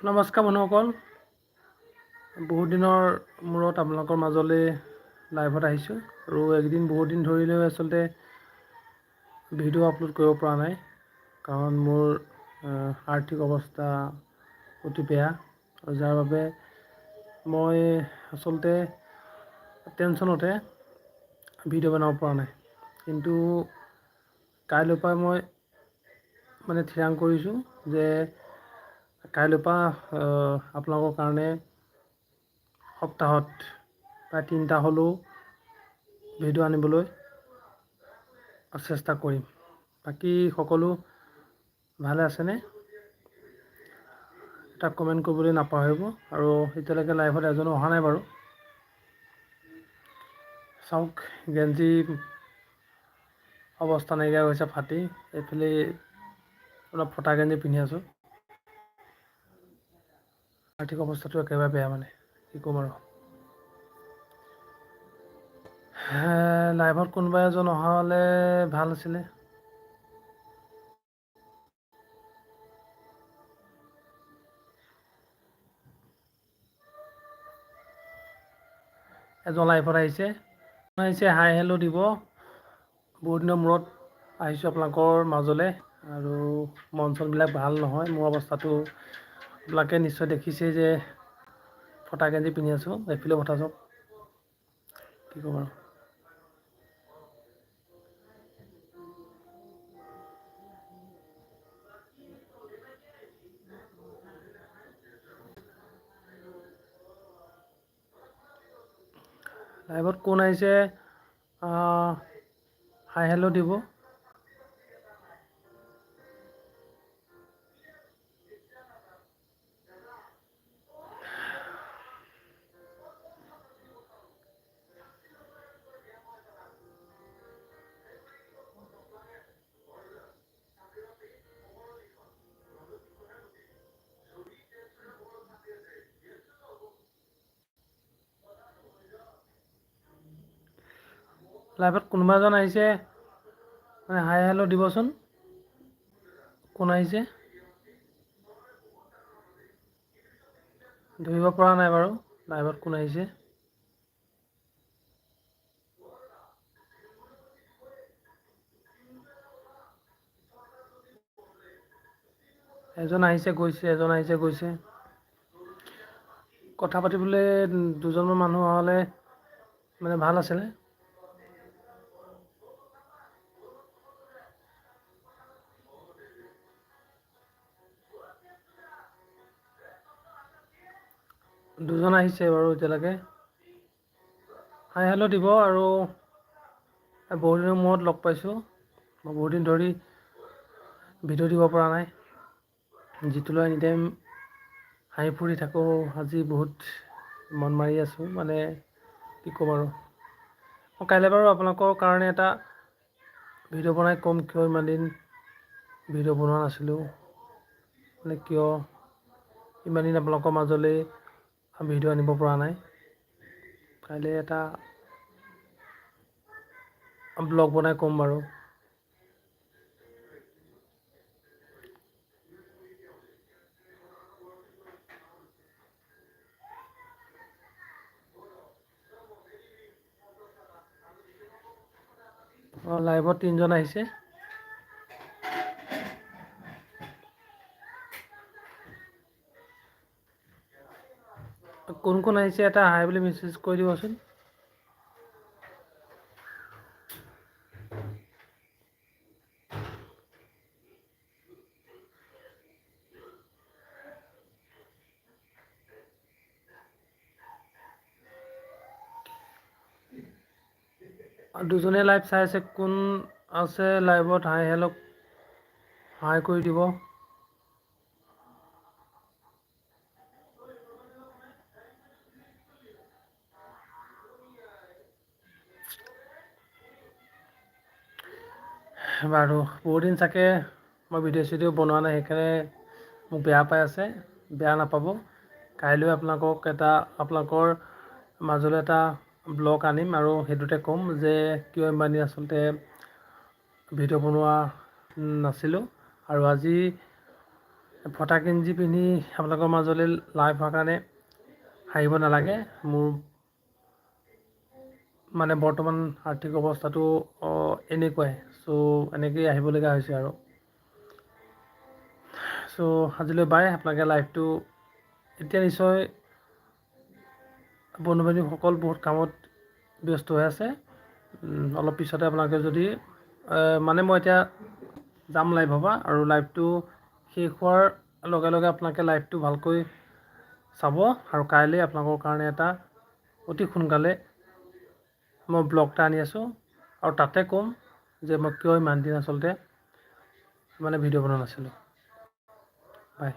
নমস্কাৰ বন্ধুসকল। বহুত দিনৰ মূৰত আপোনালোকৰ মাজলৈ লাইভত আহিছোঁ। আৰু একদিন বহুত দিন ধৰিলৈ আচলতে ভিডিঅ' আপলোড কৰিব পৰা নাই। কাৰণ মোৰ আৰ্থিক অৱস্থা অতি বেয়া। আৰু যাৰ বাবে মই আচলতে টেনশ্যনতে ভিডিঅ' বনাব পৰা নাই। কিন্তু কাইলৈৰ পৰা মই মানে থিৰাং কৰিছোঁ যে কাইলৈৰ পৰা আপোনালোকৰ কাৰণে সপ্তাহত প্ৰায় তিনিটা হ'লেও ভিডিঅ' আনিবলৈ চেষ্টা কৰিম। বাকী সকলো ভালে আছেনে? এটা কমেণ্ট কৰিবলৈ নাপাহৰিব আৰু এতিয়ালৈকে লাইভত এজনো অহা নাই বাৰু। চাওক, গেঞ্জি অৱস্থা নাইকিয়া হৈছে, ফাটি। এইফালে অলপ ফটা গেঞ্জি পিন্ধি আছোঁ। আৰ্থিক অৱস্থাটো একেবাৰে বেয়া মানে কি ক'ম আৰু। লাইভত কোনোবা এজন অহা হ'লে ভালো আছিলে। এজন লাইভত আহিছে। আহিছে হাই হেল্ল' দিব। বহুত দিনৰ মূৰত আহিছোঁ আপোনালোকৰ মাজলৈ আৰু চনবিলাক ভালো নহয়, মোৰ অৱস্থাটো আপোনালোকে নিশ্চয় দেখিছেই যে ফটা গেঞ্জি পিন্ধি আছোঁ এইফালেও ফটা চাওক কি ক'ম আৰু? লাইভত কোন আহিছে হাই হেল্ল' দিব। লাইভত কোনোবা এজন আহিছে মানে হাই হেল্ল' দিবচোন। কোন আহিছে? ধৰিব পৰা নাই বাৰু, লাইভত কোন আহিছে? এজন আহিছে, গৈছে, এজন আহিছে, গৈছে। কথা পাতিবলৈ দুজনমান মানুহ হ'লে মানে ভালো আছিলে। দুজন আহিছে বাৰু এতিয়ালৈকে। হাই, হেল্ল' দিব আৰু বহুত দিনৰ মূৰত লগ পাইছোঁ। মই বহুত দিন ধৰি ভিডিঅ' দিব পৰা নাই। যিটোলৈ এনি টাইম হাঁহি ফুৰি থাকোঁ, আজি বহুত মন মাৰি আছোঁ মানে কি ক'ম আৰু। মই কাইলৈ বাৰু আপোনালোকৰ কাৰণে এটা ভিডিঅ' বনাই ক'ম, কিয় ইমান দিন ভিডিঅ' বনোৱা নাছিলোঁ মানে কিয় ইমান দিন আপোনালোকৰ মাজলৈ ভিডিঅ' আনিব পৰা নাই। কাইলৈ এটা ব্লগ বনাই ক'ম বাৰু। অঁ লাইভত তিনিজন আহিছে। কোন কোন আহিছে এটা হাই বুলি মেছেজ কৰি দিবচোন দুজনে লাইভ চাই আছে, কোন আছে লাইভত হাই হেল্ল' হাই কৰি দিব। বাৰু বহুত দিন চাগে মই ভিডিঅ' চিডিঅ' বনোৱা নাই, সেইকাৰণে মোক বেয়া পাই আছে, বেয়া নাপাব। কাইলৈ আপোনালোকক এটা, আপোনালোকৰ মাজলৈ এটা ব্লগ আনিম আৰু সেইটোতে ক'ম যে কিয় ইমান দিন আচলতে ভিডিঅ' বনোৱা নাছিলোঁ। আৰু আজি ফটা গেঞ্জি পিন্ধি আপোনালোকৰ মাজলৈ লাইভ হোৱাৰ কাৰণে হাঁহিব নালাগে। মোৰ মানে বৰ্তমান আৰ্থিক অৱস্থাটো এনেকুৱাই। চ' এনেকৈয়ে আহিবলগীয়া হৈছে আৰু। চ' আজিলৈ বাই আপোনালোকে লাইভটো এতিয়া নিশ্চয় বন্ধু বান্ধৱীসকল বহুত কামত ব্যস্ত হৈ আছে। অলপ পিছতে আপোনালোকে যদি মানে মই এতিয়া যাম লাইভ হ'বা আৰু লাইভটো শেষ হোৱাৰ লগে লগে আপোনালোকে লাইভটো ভালকৈ চাব আৰু কাইলৈ আপোনালোকৰ কাৰণে এটা অতি সোনকালে মই ব্লগ এটা আনি আছোঁ। আৰু তাতে ক'ম যে মই কিয় ইমান দিন আচলতে মানে ভিডিঅ' বনোৱা নাছিলোঁ। বাই।